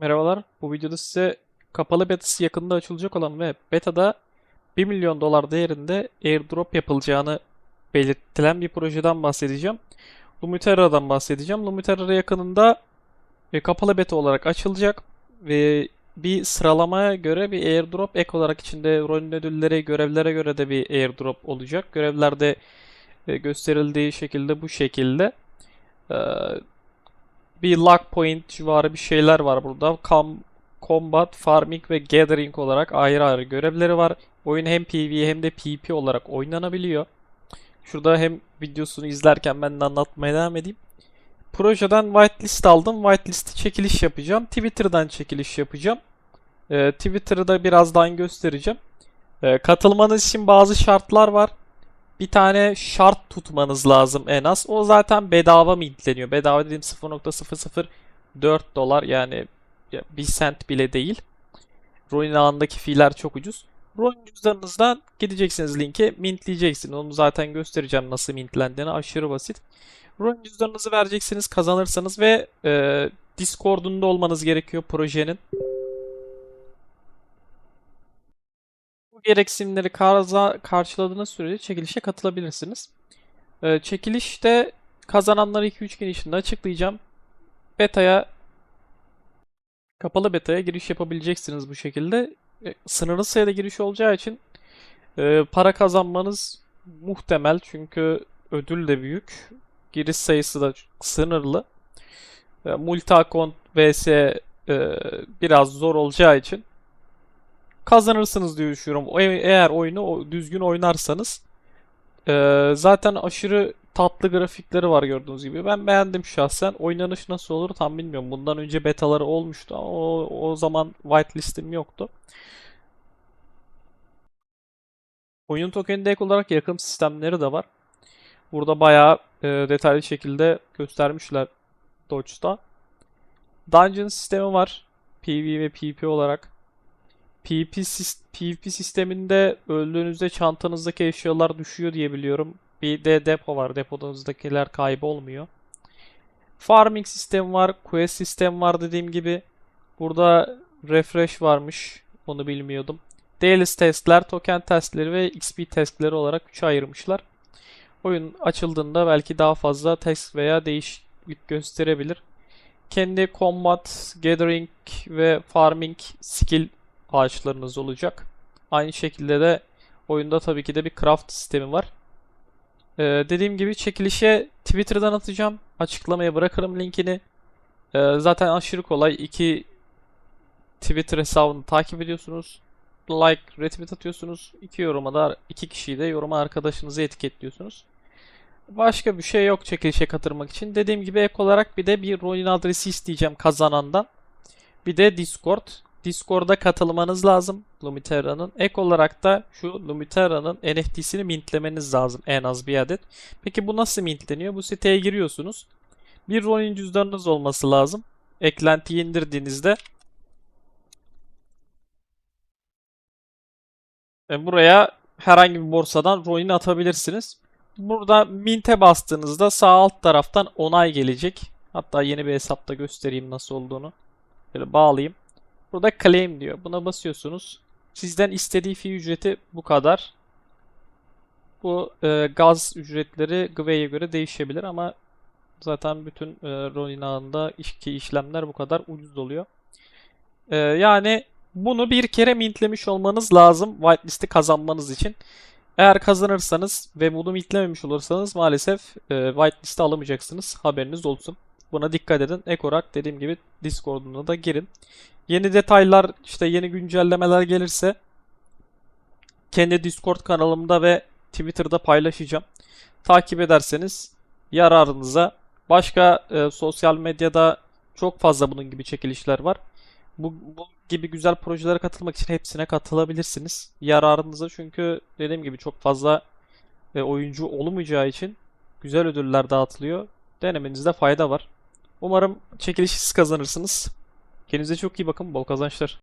Merhabalar. Bu videoda size kapalı betası yakında açılacak olan ve betada 1 milyon dolar değerinde airdrop yapılacağını belirtilen bir projeden bahsedeceğim. Lumiterra'dan bahsedeceğim. Lumiterra yakınında e, kapalı beta olarak açılacak ve bir sıralamaya göre bir airdrop ek olarak içinde rolün ödülleri, görevlere göre de bir airdrop olacak. Görevlerde e, gösterildiği şekilde bu şekilde. Ee, bir luck point civarı bir şeyler var burada. Com combat, farming ve gathering olarak ayrı ayrı görevleri var. Oyun hem PvE hem de PvP olarak oynanabiliyor. Şurada hem videosunu izlerken ben de anlatmaya devam edeyim. Projeden whitelist aldım. Whitelist'i çekiliş yapacağım. Twitter'dan çekiliş yapacağım. Ee, Twitter'da birazdan göstereceğim. Ee, katılmanız için bazı şartlar var bir tane şart tutmanız lazım en az. O zaten bedava mintleniyor. Bedava dediğim 0.004 dolar yani 1 sent bile değil. Ronin ağındaki fiiller çok ucuz. Ronin cüzdanınızdan gideceksiniz linke mintleyeceksiniz. Onu zaten göstereceğim nasıl mintlendiğini. Aşırı basit. Ronin cüzdanınızı vereceksiniz kazanırsanız ve e, Discord'unda olmanız gerekiyor projenin. Gereksinimleri karza, karşıladığınız sürece çekilişe katılabilirsiniz. Ee, çekilişte kazananları 2-3 gün içinde açıklayacağım. Beta'ya kapalı beta'ya giriş yapabileceksiniz bu şekilde. E, sınırlı sayıda giriş olacağı için e, para kazanmanız muhtemel çünkü ödül de büyük. Giriş sayısı da sınırlı. E, multi account vs e, biraz zor olacağı için kazanırsınız diye düşünüyorum. Eğer oyunu düzgün oynarsanız. Ee, zaten aşırı tatlı grafikleri var gördüğünüz gibi. Ben beğendim şahsen. Oynanış nasıl olur tam bilmiyorum. Bundan önce betaları olmuştu ama o, o zaman whitelistim yoktu. Oyun tokeninde ek olarak yakın sistemleri de var. Burada bayağı e, detaylı şekilde göstermişler Dodge'da. Dungeon sistemi var. PvE ve PvP olarak. PvP, PvP sisteminde öldüğünüzde çantanızdaki eşyalar düşüyor diye biliyorum. Bir de depo var. Deponuzdakiler kaybolmuyor. Farming sistemi var. Quest sistemi var dediğim gibi. Burada refresh varmış. Onu bilmiyordum. Daily testler, token testleri ve XP testleri olarak 3'e ayırmışlar. Oyun açıldığında belki daha fazla test veya değişiklik gösterebilir. Kendi combat, gathering ve farming skill ağaçlarınız olacak. Aynı şekilde de oyunda tabii ki de bir craft sistemi var. Ee, dediğim gibi çekilişe Twitter'dan atacağım. Açıklamaya bırakırım linkini. Ee, zaten aşırı kolay. İki Twitter hesabını takip ediyorsunuz. Like, retweet atıyorsunuz. İki yoruma da iki kişiyi de yoruma arkadaşınızı etiketliyorsunuz. Başka bir şey yok çekilişe katılmak için. Dediğim gibi ek olarak bir de bir Ronin adresi isteyeceğim kazanandan. Bir de Discord. Discord'a katılmanız lazım Lumiterra'nın. Ek olarak da şu Lumiterra'nın NFT'sini mintlemeniz lazım en az bir adet. Peki bu nasıl mintleniyor? Bu siteye giriyorsunuz. Bir Ronin cüzdanınız olması lazım. Eklentiyi indirdiğinizde e, buraya herhangi bir borsadan Ronin atabilirsiniz. Burada mint'e bastığınızda sağ alt taraftan onay gelecek. Hatta yeni bir hesapta göstereyim nasıl olduğunu. Böyle bağlayayım. Burada claim diyor. Buna basıyorsunuz. Sizden istediği fi ücreti bu kadar. Bu e, gaz ücretleri Gwei'ye göre değişebilir ama zaten bütün e, Ronin ağında işki işlemler bu kadar ucuz oluyor. E, yani bunu bir kere mintlemiş olmanız lazım whitelist'i kazanmanız için. Eğer kazanırsanız ve bunu mintlememiş olursanız maalesef e, whitelist'e alamayacaksınız. Haberiniz olsun. Buna dikkat edin. Ek olarak dediğim gibi Discord'una da girin. Yeni detaylar, işte yeni güncellemeler gelirse kendi Discord kanalımda ve Twitter'da paylaşacağım. Takip ederseniz yararınıza. Başka e, sosyal medyada çok fazla bunun gibi çekilişler var. Bu, bu gibi güzel projelere katılmak için hepsine katılabilirsiniz. Yararınıza çünkü dediğim gibi çok fazla e, oyuncu olmayacağı için güzel ödüller dağıtılıyor. Denemenizde fayda var. Umarım çekilişi siz kazanırsınız. Kendinize çok iyi bakın. Bol kazançlar.